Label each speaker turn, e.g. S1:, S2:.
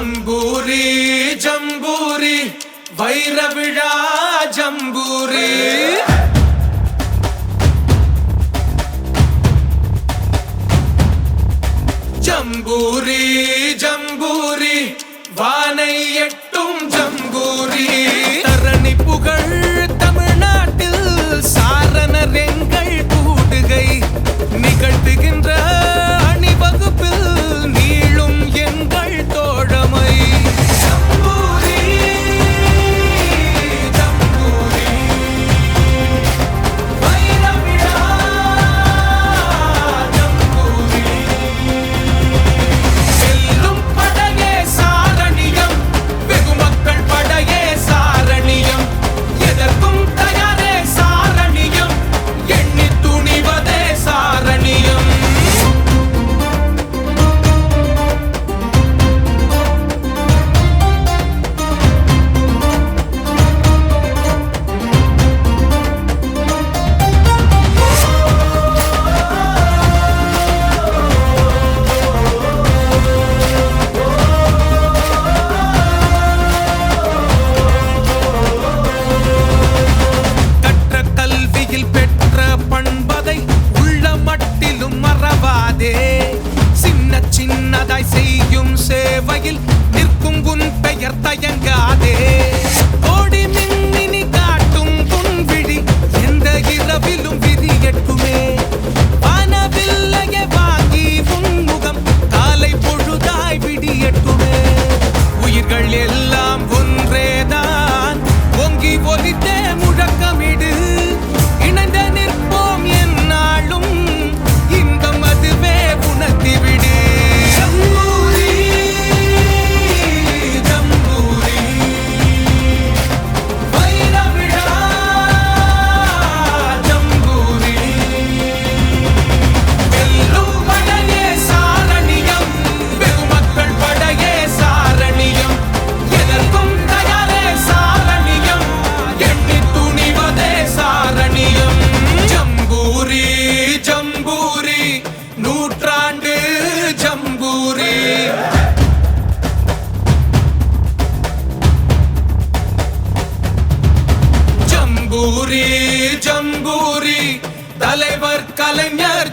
S1: Jamboree jamboree भैरविड़ा jamboree. சேவையில் நிற்கும் உன் பெயர் தயங்க ஜம்பூரி தலைவர் கலைஞர்